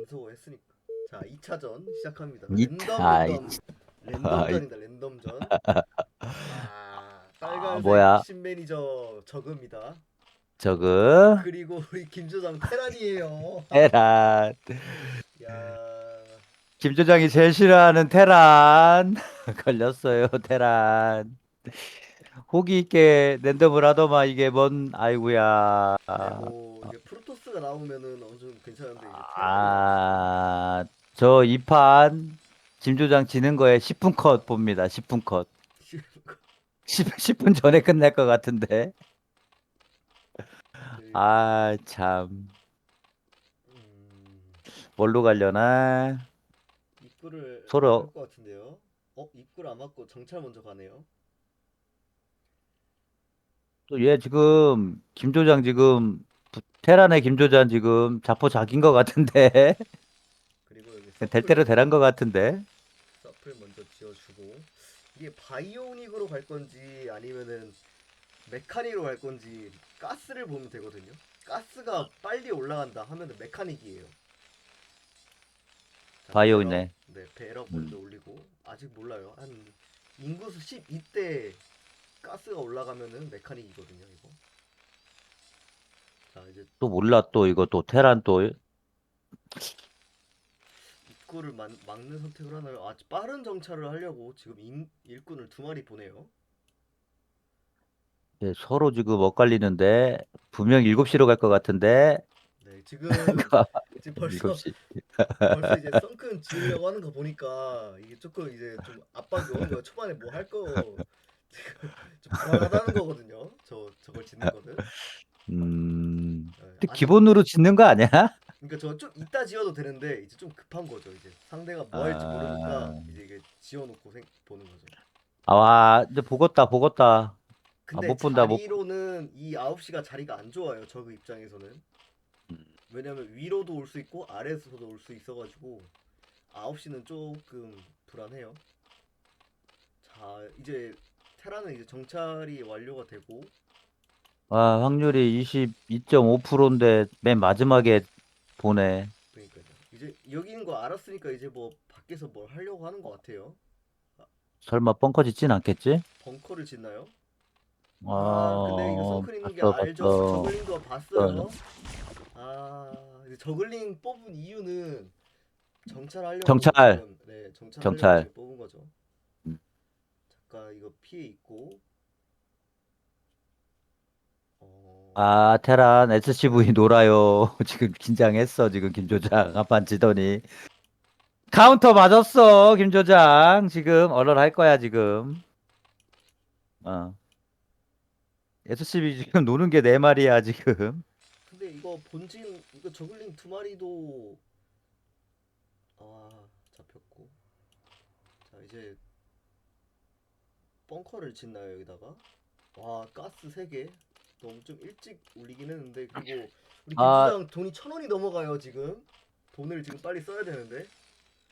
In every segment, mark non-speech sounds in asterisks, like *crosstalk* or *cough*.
연속으로 했으니까. 자, 2차전 시작합니다. 랜덤 아, 랜덤. 랜덤전이다. 랜덤전. 아, 빨간색 뭐야? 신 매니저 저그입니다. 저그 그리고 우리 김조장 테란이에요. 테란 야, 김 조장이 제일 싫어하는 테란 *laughs* 걸렸어요 테란 호기 있게 랜덤을 하더만 이게 뭔 아이고야 네, 뭐 이게 프로토스가 나오면은 어느 괜찮은데 이제 아, 저 이판 김조장 지는 거에 10분 컷 봅니다. 10분 컷. 10, 10분 전에 끝날 것 같은데. 네, 아 참. 음, 뭘로 가려나? 입구를 서로- 할것 같은데요. 어, 입구를 안 맞고 정찰 먼저 가네요. 또 얘 지금 김조장 지금 부- 테란의 김조장 지금 자포 자긴 것 같은데 *laughs* 그리고 여기 될 대로 되란 것 같은데 서플 먼저 지어주고 이게 바이오닉으로 갈 건지 아니면은 메카닉으로 갈 건지 가스를 보면 되거든요. 가스가 빨리 올라간다 하면은 메카닉이에요. 자. 배럭, 네, 배럭 음. 먼저 올리고 아직 몰라요. 한 인구수 12대 가스가 올라가면은 메카닉이거든요. 이거. 또 몰라 또 이거 또 테란 또 입구를 막, 막는 선택을 하나요? 아 빠른 정찰을 하려고 지금 인, 일꾼을 두 마리 보내요. 예, 서로 지금 엇갈리는데 분명 7시로 갈 것 같은데 네 지금 *laughs* 지금 벌써 7시 벌써 이제 썬큰 지으려고 하는 거 보니까 이게 조금 이제 좀 압박이 오는 거예요. 초반에 뭐 할 거 지금 좀 불안하다는 거거든요. 저 저걸 짓는 거는. 음 네, 근데 기본으로 짓는 거 아니야? *laughs* 그러니까 저좀 이따 지어도 되는데 이제 좀 급한 거죠. 이제 상대가 뭐 할지 아. 모르니까 이제 이게 지어놓고 생, 보는 거죠. 아 와 이제 보겠다 보겠다 근데 못 본다, 못 자리로는 이 9시가 자리가 안 좋아요. 저그 입장에서는. 음. 왜냐면 위로도 올 수 있고 아래에서도 올 수 있어가지고 9시는 조금 불안해요. 자 이제 테라는 이제 정찰이 완료가 되고 와 확률이 22.5%인데 맨 마지막에 보내 그러니까요. 이제 여기 있는 거 알았으니까 이제 뭐 밖에서 뭘 하려고 하는 것 같아요. 설마 뻥커 짓진 않겠지? 벙커를 짓나요? 아, 아 근데 이거 선크림 있는 게 봤어, 알죠. 봤어. 저글링도 봤어요. 아 이제 저글링 뽑은 이유는 정찰하려고 정찰. 네 정찰. 지금 뽑은 거죠. 음. 잠깐 이거 피해 있고. 어, 아, 테란 SCV 놀아요. *laughs* 지금 긴장했어. 지금 김조장 한판 지더니. 카운터 맞았어. 김조장. 지금 얼얼할 거야, 지금. 어. SCV 지금 노는 게 네 마리야, 지금. 근데 이거 본진 이거 저글링 두 마리도 아 잡혔고. 자 이제 벙커를 짓나요 여기다가? 와 가스 3개 너무 좀 일찍 올리긴 했는데 그리고 우리 아. 김수장 돈이 천 원이 넘어가요 지금 돈을 지금 빨리 써야 되는데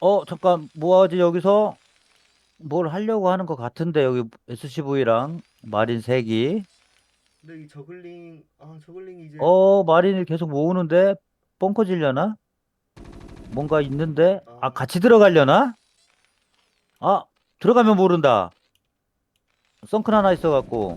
어, 잠깐, 뭐하지, 여기서? 뭘 하려고 하는 것 같은데, 여기 SCV랑 마린 색이 근데 이 저글링 아 저글링이 이제 어, 마린을 계속 모으는데, 뻥커 질려나? 뭔가 있는데? 아, 같이 들어가려나? 아, 들어가면 모른다. 썬큰 하나 있어갖고.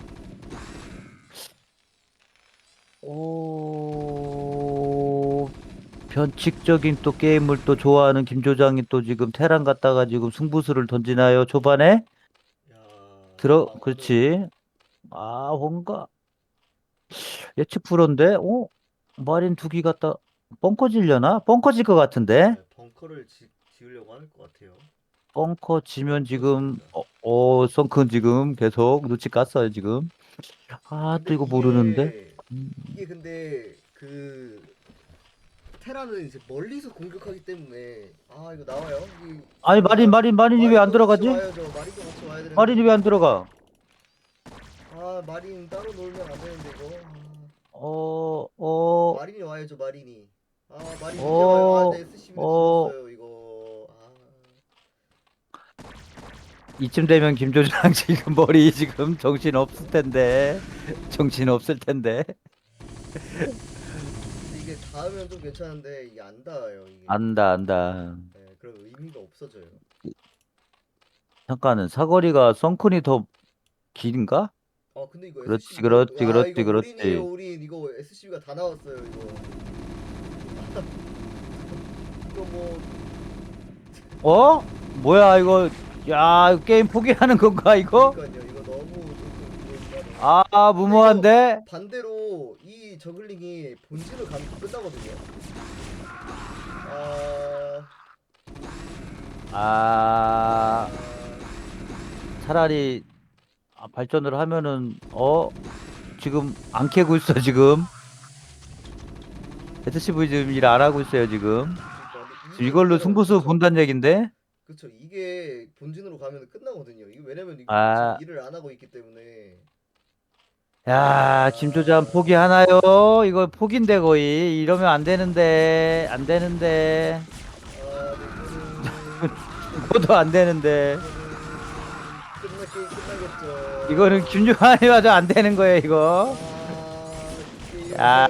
변칙적인 또 게임을 또 좋아하는 김 조장이 또 지금 테란 갔다가 지금 승부수를 던지나요, 초반에? 야, 들어, 아, 그렇지. 아, 뭔가 예측 불허인데, 어? 마린 두 기 갖다 뻥커 질려나? 뻥커 질 것 같은데? 네, 벙커를 지, 지으려고 할 것 같아요. 뻥커 지면 지금, 어, 어, 썬큰 지금 계속 눈치 깠어요, 지금. 아, 또 근데 이거 모르는데? 음. 이게 근데 그 테라는 이제 멀리서 공격하기 때문에 아 이거 나와요. 이, 아니, 마린, 마린, 마린이 왜 안 들어가지? 같이 와야죠. 마린도 같이 와야 되는데. 마린이 왜 안 들어가? 아 마린 따로 놀면 안 되는데 이거. 어, 아, 어, 마린이 와야죠 마린이. 아 마린 이제 어, 와요. 아, 네, SCV 어. 죽었어요 이거. 아. 이쯤 되면 김조장 지금 머리 지금 정신 없을 텐데. 정신 없을 텐데. 닿으면 좀 괜찮은데 이게 안 닿아요 이게. 안다 안다. 네, 그럼 의미가 없어져요. 잠깐은 사거리가 썬큰이 더 긴가? 아 근데 이거 그렇지, SCB 그렇지, 아, 그렇지, 이거 그렇지. 올인이에요 올인 이거 SCB가 다 나왔어요 이거. *laughs* 이거 뭐 어? 뭐야 이거? 야 이거 게임 포기하는 건가 이거? 그러니까요 아 무모한데? 반대로 이 저글링이 본진을 가면 끝나거든요. 아, 아아 차라리 아, 발전을 하면은 어 지금 안 캐고 있어 지금. SCV 지금 일 안 하고 있어요 지금. 그러니까 지금 이걸로 승부수. 본다는 얘긴데? 그쵸 이게 본진으로 가면 끝나거든요. 이게 왜냐면 이거 아. 지금 일을 안 하고 있기 때문에. 야 김조장 포기하나요? 이거 포기인데 거의 이러면 안 되는데 안 되는데 *laughs* 그것도 안 되는데 이거는 끝나 게임 끝나겠죠. 이거는 김조한이 와도 안 되는 거예요 이거. 아, 야.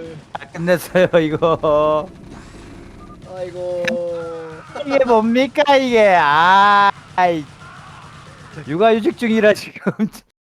끝냈어요 이거. 아이고. 이게 뭡니까 이게? 아, 아이. 육아휴직 중이라 지금